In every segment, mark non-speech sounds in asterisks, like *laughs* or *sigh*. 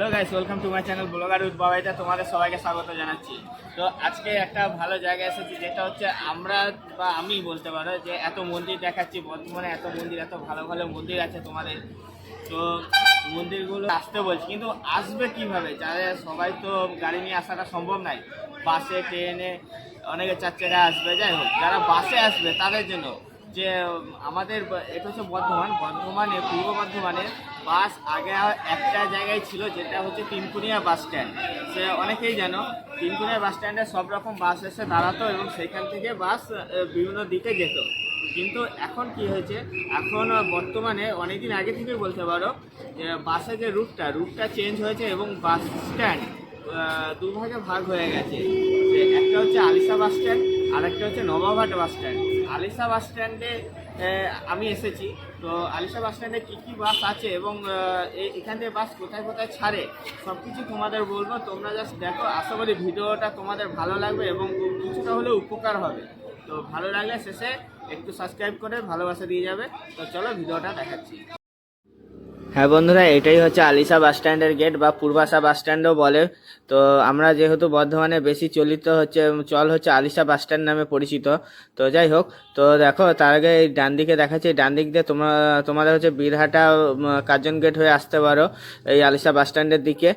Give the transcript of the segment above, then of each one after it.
Hello guys welcome to my channel vlogger with বাবাইটা তোমাদের সবাইকে স্বাগত জানাচ্ছি। তো আজকে একটা ভালো জায়গায় এসেছি, যেটা হচ্ছে আমরা বা আমি বলতে পারো যে এত মন্দির দেখাচ্ছি, বর্তমানে এত মন্দির, এত ভালো ভালো মন্দির আছে তোমাদের। তো মন্দিরগুলো আসতে বলছি, কিন্তু আসবে কীভাবে? যারা সবাই তো গাড়ি নিয়ে আসাটা সম্ভব নয় বাসে, ট্রেনে অনেকে চার চাকা আসবে, যাই হোক, যারা বাসে আসবে তাদের জন্য। যে আমাদের, এটা হচ্ছে বর্ধমান। বর্ধমানে, পূর্ব বর্ধমানে বাস আগে একটা জায়গায় ছিল, যেটা হচ্ছে তিনকুনিয়া বাস স্ট্যান্ড সে অনেকেই জানো, তিনকুনিয়া বাস স্ট্যান্ডে সব রকম বাস এসে দাঁড়াতো এবং সেখান থেকে বাস বিভিন্ন দিকে যেত। কিন্তু এখন কি হয়েছে, এখন বর্তমানে অনেকদিন আগে থেকেই বলতে পারো, যে বাসের যে রুটটা রুটটা চেঞ্জ হয়েছে এবং বাস স্ট্যান্ড দুভাগে ভাগ হয়ে গেছে। একটা হচ্ছে আলিশা বাস স্ট্যান্ড আর একটা হচ্ছে Nawabhat bus stand Alisha bus স্ট্যান্ডে আমি এসেছি। তো আলিশা বাস স্ট্যান্ডে কী কী বাস আছে এবং এখান থেকে বাস কোথায় কোথায় ছাড়ে সব কিছু তোমাদের বলব। তোমরা জাস্ট দেখো, আশা করি ভিডিওটা তোমাদের ভালো লাগবে এবং কিছুটা হলেও উপকার হবে। তো ভালো লাগলে শেষে একটু সাবস্ক্রাইব করে ভালোবাসা দিয়ে যাবে। তো চলো ভিডিওটা দেখাচ্ছি। হ্যাঁ বন্ধুরা, এটাই হচ্ছে আলিশা বাস স্ট্যান্ডের গেট বা পূর্বাশা বাস স্ট্যান্ডও বলে। তো আমরা যেহেতু বর্ধমানে বেশি চলিত হচ্ছে, চল হচ্ছে আলিশা বাস স্ট্যান্ড নামে পরিচিত। তো যাই হোক, তো দেখো, তার আগে এই ডান দিকে দেখাচ্ছি। ডান দিক দিয়ে তোমরা, তোমাদের হচ্ছে বীরহাটা কার্জন গেট হয়ে আসতে পারো এই আলিশা বাস স্ট্যান্ডের দিকে।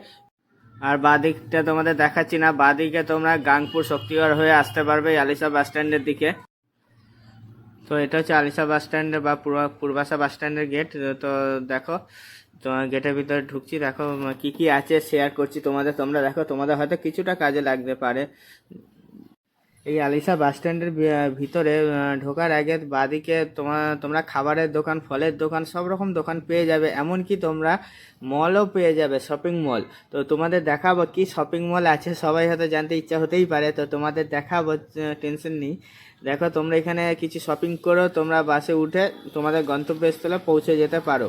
আর বাঁ দিকটা তোমাদের দেখাচ্ছি না, বাঁ দিকে তোমরা গাংপুর শক্তিগড় হয়ে আসতে পারবে এই আলিশা বাস স্ট্যান্ডের দিকে। তো এটা হচ্ছে আলিশা বাস স্ট্যান্ড বা পূর্বা- পূর্বাশা বাস স্ট্যান্ডের গেট তো দেখো তোমার গেটের ভিতরে ঢুকছি, দেখো, কি কি আছে শেয়ার করছি তোমাদের, তোমরা দেখো, তোমাদের হয়তো কিছুটা কাজে লাগতে পারে। এই আলিশা বাস স্ট্যান্ডের ভিতরে ঢোকার আগে বাদিকে তোমার তোমরা খাবারের দোকান, ফলের দোকান, সব রকম দোকান পেয়ে যাবে, এমনকি তোমরা মলও পেয়ে যাবে শপিং মল তো তোমাদের দেখাবো কি শপিং মল আছে, সবাই হয়তো জানতে ইচ্ছা হতেই পারে, তো তোমাদের দেখাবো টেনশন নেই। দেখো তোমরা এখানে কিছু শপিং করো, তোমরা বাসে উঠে তোমাদের গন্তব্যস্থলে পৌঁছে যেতে পারো।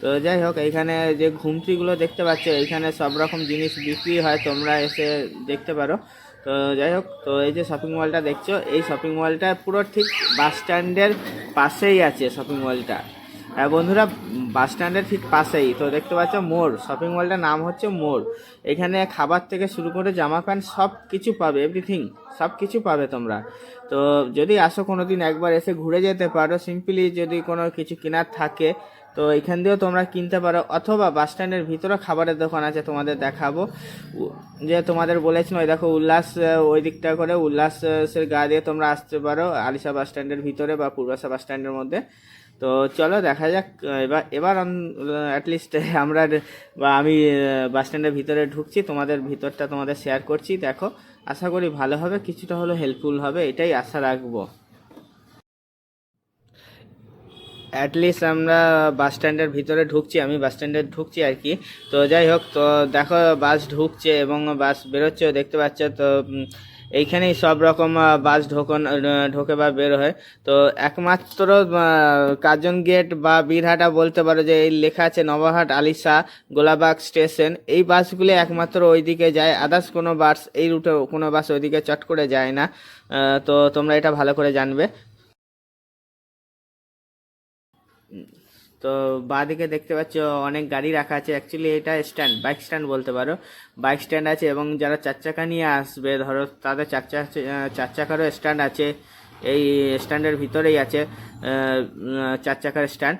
তো যাই হোক এখানে যে ঘুমটিগুলো দেখতে পাচ্ছ এখানে সব রকম জিনিস বিক্রি হয়, তোমরা এসে দেখতে পারো। তো যাই হোক, তো এই যে শপিং মলটা দেখছ, এই শপিং মলটা পুরো ঠিক বাস স্ট্যান্ডের পাশেই আছে শপিং মলটা হ্যাঁ বন্ধুরা বাস স্ট্যান্ডের ঠিক পাশেই, তো দেখতে পাচ্ছ মোড় শপিং মলটার নাম হচ্ছে মোড়। এখানে খাবার থেকে শুরু করে জামা প্যান্ট সব কিছু পাবে এভরিথিং সব কিছু পাবে তোমরা। তো যদি আসো কোনো দিন একবার এসে ঘুরে যেতে পারো সিম্পলি যদি কোনো কিছু কেনার থাকে তো এখান দিয়েও তোমরা কিনতে পারো। অথবা বাস স্ট্যান্ডের ভিতরে খাবারের দোকান আছে, তোমাদের দেখাবো। যে তোমাদের বলেছিল, ওই দেখো উল্লাস ওই দিকটা করে উল্লাসের গা দিয়ে তোমরা আসতে পারো, আলিশা বাস স্ট্যান্ডের ভিতরে বা পূর্বাশা বাস স্ট্যান্ডের মধ্যে। তো চলো দেখা যাক এবার এবার অ্যাটলিস্ট *laughs* আমরা, বা আমি বাস স্ট্যান্ডের ভিতরে ঢুকছি, তোমাদের ভিতরটা তোমাদের শেয়ার করছি। দেখো, আশা করি ভালো হবে, কিছুটা হলেও হেল্পফুল হবে, এটাই আশা রাখব। অ্যাটলিস্ট আমরা বাস স্ট্যান্ডের ভিতরে ঢুকছি, আমি বাস স্ট্যান্ডে ঢুকছি আর কি। তো যাই হোক, তো দেখো বাস ঢুকছে এবং বাস বেরোচ্ছেও দেখতে পাচ্ছ তো এইখানেই সব রকম বাস ঢোকন, ঢোকে বা বের হয়। তো একমাত্র কার্জন গেট বা বীরহাটা বলতে পারো যে এই লেখা আছে নবাহাট আলিশা গোলাবাগ স্টেশন এই বাসগুলি একমাত্র ওইদিকে যায় আদার্স কোনো বাস এই রুটে কোনো বাস ওইদিকে চট করে যায় না। তো তোমরা এটা ভালো করে জানবে। তো বাঁদিকে দেখতে পাচ্ছ অনেক গাড়ি রাখা আছে। অ্যাকচুয়ালি এটা স্ট্যান্ড বাইক স্ট্যান্ড বলতে পারো। বাইক স্ট্যান্ড আছে এবং যারা চার চাকা নিয়ে আসবে, ধরো তাদের চার চার চাকারও স্ট্যান্ড আছে। এই স্ট্যান্ডের ভিতরেই আছে চার চাকার স্ট্যান্ড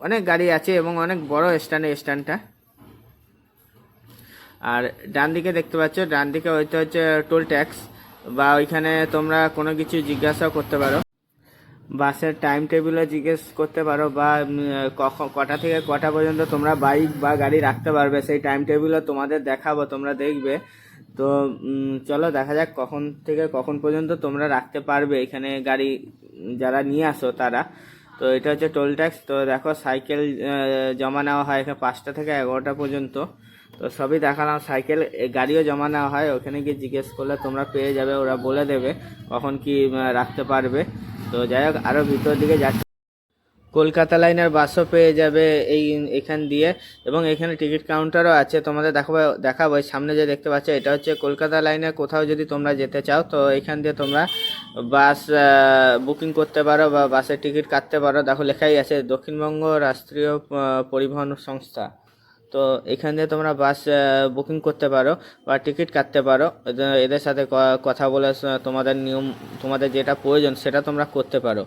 অনেক গাড়ি আছে এবং অনেক বড় স্ট্যান্ড এই স্ট্যান্ডটা আর ডান দিকে দেখতে পাচ্ছ, ডান দিকে ওইটা হচ্ছে টোল ট্যাক্স বা ওইখানে তোমরা কোনো কিছু জিজ্ঞাসাও করতে পারো। বাসের টাইম টেবিলও জিজ্ঞেস করতে পারো বা কখন কটা থেকে কটা পর্যন্ত তোমরা বাইক বা গাড়ি রাখতে পারবে, সেই টাইম টেবিলও তোমাদের দেখাবো, তোমরা দেখবে। তো চলো দেখা যাক কখন থেকে কখন পর্যন্ত তোমরা রাখতে পারবে এখানে গাড়ি, যারা নিয়ে আসো তারা। তো এটা হচ্ছে টোল ট্যাক্স তো দেখো সাইকেল জমা নেওয়া হয় এখানে পাঁচটা থেকে এগারোটা পর্যন্ত। তো সবই দেখালাম সাইকেল গাড়িও জমা নেওয়া হয়, ওখানে গিয়ে জিজ্ঞেস করলে তোমরা পেয়ে যাবে, ওরা বলে দেবে কখন কি রাখতে পারবে। তো যাই হোক আরও ভিতর দিকে যাচ্ছে। কলকাতা লাইনের বাসও পেয়ে যাবে এই এখান দিয়ে এবং এখানে টিকিট কাউন্টারও আছে। তোমাদের দেখাবো দেখাবো। সামনে যে দেখতে পাচ্ছ, এটা হচ্ছে কলকাতা লাইনে কোথাও যদি তোমরা যেতে চাও, তো এখান দিয়ে তোমরা বাস বুকিং করতে পারো বা বাসের টিকিট কাটতে পারো। দেখো, লেখাই আছে দক্ষিণবঙ্গ রাষ্ট্রীয় পরিবহন সংস্থা। তো এখান দিয়ে তোমরা বাস বুকিং করতে পারো বা টিকিট কাটতে পারো। এদের- সাথে কথা বলে তোমাদের নিয়ম, তোমাদের যেটা প্রয়োজন সেটা তোমরা করতে পারো।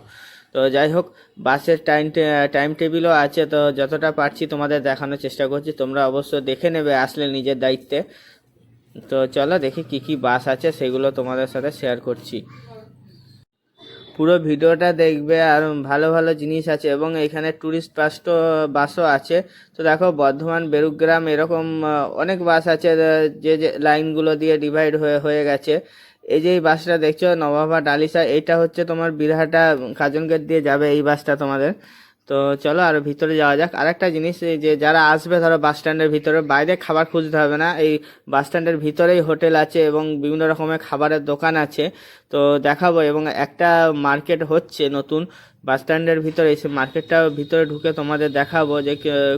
তো যাই হোক বাসের টাইম টাইম টেবিলও আছে, তো যতটা পারছি তোমাদের দেখানোর চেষ্টা করছি। তোমরা অবশ্য দেখে নেবে আসলে নিজের দায়িত্বে। তো চলো দেখি কি কি বাস আছে, সেগুলো তোমাদের সাথে শেয়ার করছি। পুরো ভিডিওটা দেখবে আর ভালো ভালো জিনিস আছে এবং এখানে ট্যুরিস্ট তো বাসও আছে। তো দেখো, বর্ধমান বেরুগ্রাম এরকম অনেক বাস আছে যে যে লাইনগুলো দিয়ে ডিভাইড হয়ে হয়ে গেছে। এই যে এই বাসটা দেখছ, নবাবা ডালিসা এটা হচ্ছে তোমার বিরহাটা কাজনগর দিয়ে যাবে এই বাসটা তোমাদের। তো চলো আর ভিতরে যাওয়া যাক। আরেকটা জিনিস, এই যে যারা আসবে, ধরো বাস স্ট্যান্ডের ভিতরে, বাইরে খাবার খুঁজতে হবে না। এই বাস স্ট্যান্ডের ভিতরেই হোটেল আছে এবং বিভিন্ন রকমের খাবারের দোকান আছে। তো দেখাবো এবং একটা মার্কেট হচ্ছে নতুন। বাস স্ট্যান্ডের ভিতরে সেই মার্কেটটা ভিতরে ঢুকে তোমাদের দেখাবো যে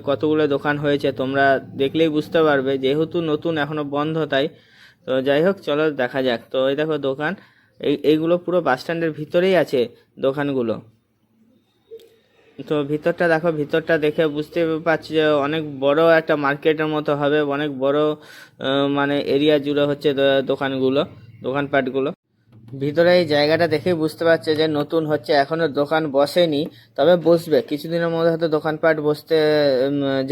কতগুলো দোকান হয়েছে। তোমরা দেখলেই বুঝতে পারবে, যেহেতু নতুন, এখনও বন্ধ তাই। তো যাই হোক, চলো দেখা যাক। তো এই দেখো দোকান, এই, এইগুলো পুরো বাস স্ট্যান্ডের ভিতরেই আছে দোকানগুলো। তো ভিতরটা দেখো, ভিতরটা দেখে বুঝতে পারছি যে অনেক বড় একটা মার্কেটের মতো হবে, অনেক বড় মানে এরিয়া জুড়ে হচ্ছে দোকানগুলো, দোকানপাটগুলো। ভিতরে এই জায়গাটা দেখে বুঝতে পারছে যে নতুন হচ্ছে, এখনও দোকান বসেনি, তবে বসবে, কিছুদিনের মধ্যে হয়তো দোকানপাট বসতে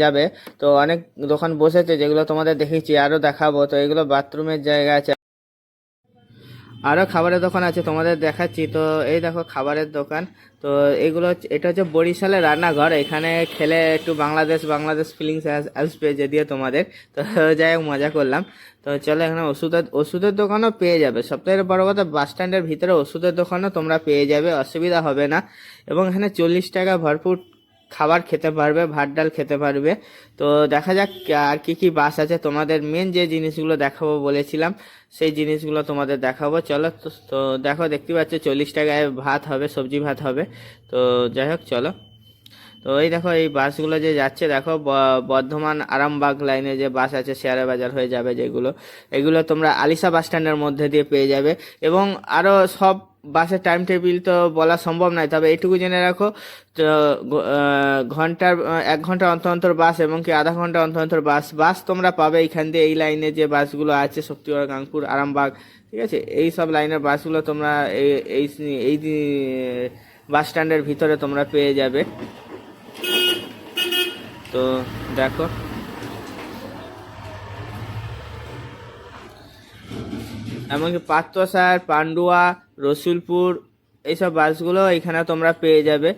যাবে। তো অনেক দোকান বসেছে যেগুলো তোমাদের দেখেছি আরও দেখাবো, তো এগুলো বাথরুমের জায়গা আছে। আরও খাবারের দোকান আছে, তোমাদের দেখাচ্ছি। তো এই দেখো খাবারের দোকান। তো এগুলো এটা হচ্ছে বরিশালের রান্নাঘর। এখানে খেলে একটু বাংলাদেশ বাংলাদেশ ফিলিংস আসবে যদিও তোমাদের। তো যাই হোক, মজা করলাম। তো চলো এখানে ওষুধের ওষুধের দোকানও পেয়ে যাবে। সবথেকে বড় কথা, বাস স্ট্যান্ডের ভিতরে ওষুধের দোকানও তোমরা পেয়ে যাবে, অসুবিধা হবে না। এবং এখানে চল্লিশ টাকা ভরপুর খাবার খেতে পারবে, ভাত ডাল খেতে পারবে। তো দেখা যাক, আর কি কি বাস আছে। তোমাদের মেন যে জিনিসগুলো দেখাবো বলেছিলাম, সেই জিনিসগুলো তোমাদের দেখাবো। চলো তো দেখো, দেখতে পাচ্ছ চল্লিশ টাকায় ভাত হবে, সবজি ভাত হবে। তো যাই হোক, চলো। তো এই দেখো, এই বাসগুলো যে যাচ্ছে, দেখো বর্ধমান আরামবাগ লাইনে যে বাস আছে, শেয়ারে বাজার হয়ে যাবে যেগুলো। এগুলো তোমরা আলিশা বাস স্ট্যান্ডের মধ্যে দিয়ে পেয়ে যাবে। এবং আরও সব বাসের টাইম টেবিল তো বলা সম্ভব নয়, তবে এইটুকু জেনে রাখো ঘণ্টার এক ঘণ্টা অন্তর অন্তর বাস এবং কি আধা ঘণ্টা অন্তর অন্তর বাস বাস তোমরা পাবে এইখান দিয়ে এই লাইনে যে বাসগুলো আছে, শক্তিগড়, গাংপুর, আরামবাগ, ঠিক আছে? এই সব লাইনের বাসগুলো তোমরা এই এই বাস স্ট্যান্ডের ভিতরে তোমরা পেয়ে যাবে। তো, দেখো। এমনকি পাত্রসার পান্ডুয়া রসুলপুর এইসব বাসগুলো এখানে তোমরা পেয়ে যাবে।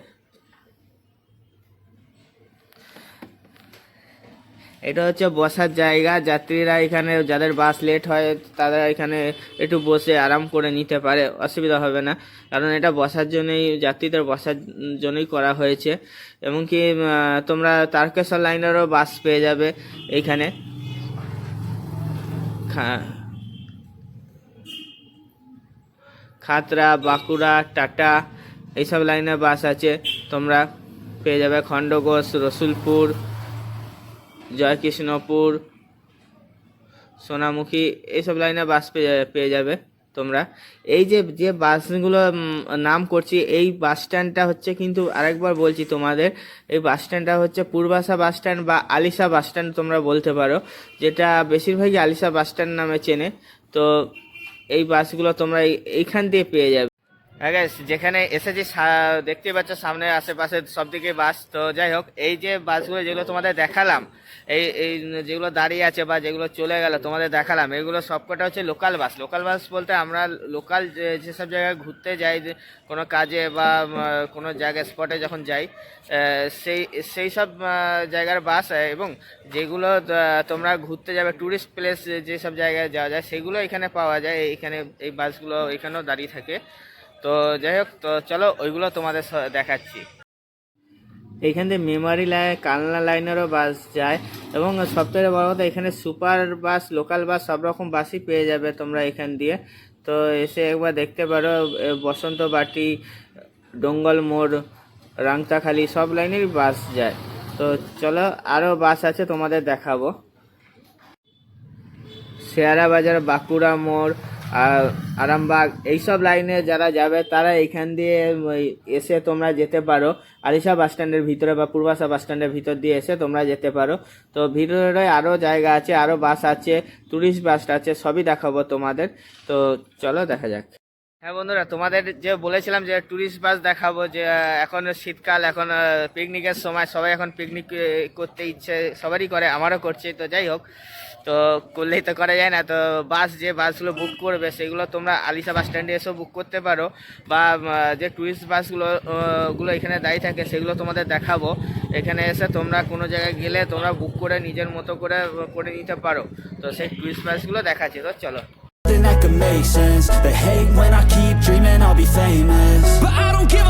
এটা হচ্ছে বসার জায়গা। যাত্রীরা এখানে যাদের বাস লেট হয় তারা এখানে একটু বসে আরাম করে নিতে পারে। অসুবিধা হবে না। কারণ এটা বসার জন্যই যাত্রীদের বসার জন্যই করা হয়েছে। এমনকি আহ, তোমরা তারকেশ্বর লাইনেরও বাস পেয়ে যাবে এইখানে খা- খাতড়া বাঁকুড়া, টাটা, এইসব লাইনে বাস আছে। তোমরা পেয়ে যাবে খণ্ডঘোষ, রসুলপুর, জয়কৃষ্ণপুর, সোনামুখী, এইসব লাইনে বাস পেয়ে পেয়ে যাবে তোমরা। এই যে যে বাসগুলো নাম করছি, এই বাস স্ট্যান্ডটা হচ্ছে কিন্তু আরেকবার বলছি তোমাদের, এই বাস স্ট্যান্ডটা হচ্ছে পূর্বাশা বাস স্ট্যান্ড বা আলিশা বাস স্ট্যান্ড তোমরা বলতে পারো, যেটা বেশিরভাগই আলিশা বাস স্ট্যান্ড নামে চেনে। তো এই বাসগুলো তোমরা এইখান দিয়ে পেয়ে যাবে। যেখানে এসেছি সা- দেখতে পাচ্ছ সামনে আশেপাশে সব দিকে বাস। তো যাই হোক, এই যে বাসগুলো যেগুলো তোমাদের দেখালাম, এই এই যেগুলো দাঁড়িয়ে আছে বা যেগুলো চলে গেল তোমাদের দেখালাম, এগুলো সবকটা হচ্ছে লোকাল বাস লোকাল বাস বলতে আমরা লোকাল যেসব জায়গায় ঘুরতে যাই, যে কোনো কাজে বা কোনো জায়গায় স্পটে যখন যাই সেই সেই সব জায়গার বাস এবং যেগুলো তোমরা ঘুরতে যাবে ট্যুরিস্ট প্লেস যেসব জায়গায় যাওয়া যায়, সেগুলো এখানে পাওয়া যায়। এইখানে এই বাসগুলো এখানেও দাঁড়িয়ে থাকে। তো যাই হোক, তো চলো ওইগুলো তোমাদের দেখাচ্ছি। এইখান থেকে মেমারি লাইন কালনা লাইনেরও বাস যায়। এবং সবথেকে বড় কথা, এখানে সুপার বাস লোকাল বাস সব রকম বাসই পেয়ে যাবে তোমরা এখান দিয়ে। তো এসে একবার দেখতে পারো বসন্ত বাটি ডঙ্গল মোড়, রাংতাখালি, সব লাইনেরই বাস যায়। তো চলো আরও বাস আছে তোমাদের দেখাবো। শেয়ারা বাজার, বাঁকুড়া মোড় আর আরামবাগ, এইসব লাইনে যারা যাবে, তারা এইখান দিয়ে এসে তোমরা যেতে পারো। আলিশা বাস স্ট্যান্ডের ভিতরে বা পূর্বাশা বাস স্ট্যান্ডের ভিতর দিয়ে এসে তোমরা যেতে পারো। তো ভিতরে আরও জায়গা আছে আরও বাস আছে ট্যুরিস্ট বাস আছে, সবই দেখাবো তোমাদের। তো চলো দেখা যাক। হ্যাঁ বন্ধুরা, তোমাদের যে বলেছিলাম যে ট্যুরিস্ট বাস দেখাবো, যে এখন শীতকাল, এখন পিকনিকের সময় সবাই এখন পিকনিক করতে ইচ্ছে, সবারই করে, আমারও করছে, তো যাই হোক। তো করলেই তো করা যায় না। তো বাস যে বাসগুলো বুক করবে সেগুলো তোমরা আলিশা বাস স্ট্যান্ডে এসেও বুক করতে পারো। বা যে ট্যুরিস্ট বাসগুলো গুলো এখানে দায়ী থাকে সেগুলো তোমাদের দেখাবো। এখানে এসে তোমরা কোনো জায়গায় গেলে তোমরা বুক করে নিজের মতো করে করে নিতে পারো। তো সেই ট্যুরিস্ট বাসগুলো দেখাচ্ছি তো চলো। That could make sense They hate when I keep dreaming I'll be famous. But I don't give a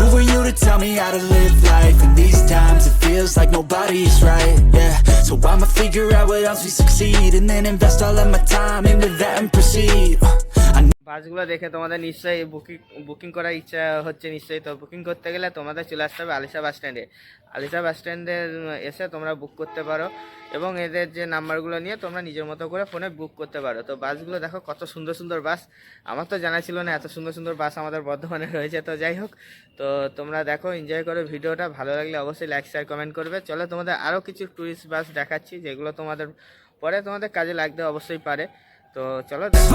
Who are you to tell me how to live life? In these times it feels like nobody's right, yeah So I'ma figure out what else we succeed And then invest all of my time into that and proceed বাসগুলো দেখে তোমাদের নিশ্চয়ই booking booking করার ইচ্ছা হচ্ছে নিশ্চয়ই তো booking করতে গেলে তোমাদের চলে আসতে হবে আলিশা বাস স্ট্যান্ডে আলিশা বাস স্ট্যান্ডে এসে তোমরা বুক করতে পারো। এবং এদের যে নাম্বারগুলো নিয়ে তোমরা নিজের মতো করে ফোনে বুক করতে পারো। তো বাসগুলো দেখো কত সুন্দর সুন্দর বাস। আমার তো জানা ছিল না এত সুন্দর সুন্দর বাস আমাদের বর্ধমানে *laughs* রয়েছে। তো যাই হোক, তো তোমরা দেখো এনজয় করো ভিডিওটা। ভালো লাগলে অবশ্যই লাইক শেয়ার কমেন্ট করবে। চলো তোমাদের আরও কিছু ট্যুরিস্ট বাস দেখাচ্ছি, যেগুলো তোমাদের পরে তোমাদের কাজে লাগতে অবশ্যই পারে। তো চলো দেখো।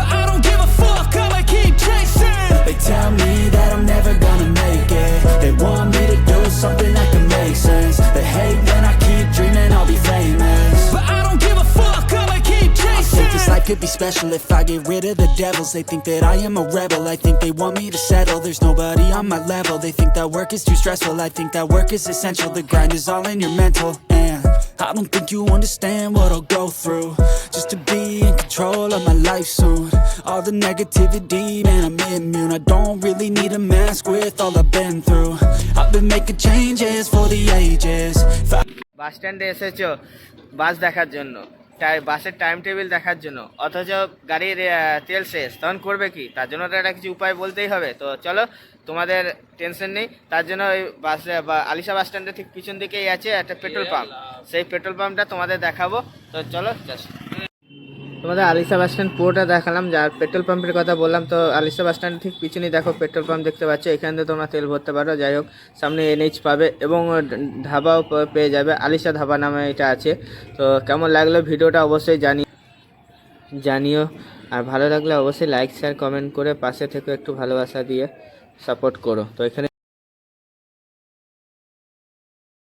could be special if I get rid of the devils They think that I am a rebel, I think they want me to settle There's nobody on my level, they think that work is too stressful I think that work is essential, the grind is all in your mental And I don't think you understand what I'll go through Just to be in control of my life soon All the negativity, man, I'm immune I don't really need a mask with all I've been through I've been making changes for the ages If I বাস স্ট্যান্ডে এসেছো বাস দেখার জন্য টাই বাসের time table দেখার জন্য। অথচ গাড়ির তেল শেষ। তখন করবে কি? তার জন্য তো একটা কিছু উপায় বলতেই হবে। তো চলো তোমাদের টেনশন নেই। তার জন্য ওই বাস বা আলিশা বাস স্ট্যান্ডের ঠিক পিছন দিকেই আছে একটা পেট্রোল পাম্প সেই পেট্রোল পাম্পটা তোমাদের দেখাবো। তো চলো তোমাদের আলিশা বাস স্ট্যান্ড পুরোটা দেখালাম যার পেট্রোল পাম্পের কথা বললাম, তো আলিশা বাস স্ট্যান্ড ঠিক পিছনেই দেখো পেট্রোল পাম্প দেখতে পাচ্ছ। এখান থেকে তোমরা তেল ভরতে পারো, যাই হোক, সামনে এনএইচ পাবে এবং ধাবাও পেয়ে যাবে আলিশা ধাবা নামে এটা আছে। তো কেমন লাগল ভিডিওটা অবশ্যই জানি, জানিও। আর ভালো লাগলে অবশ্যই লাইক শেয়ার কমেন্ট করে পাশে থেকে একটু ভালোবাসা দিয়ে সাপোর্ট করো। তো এখানে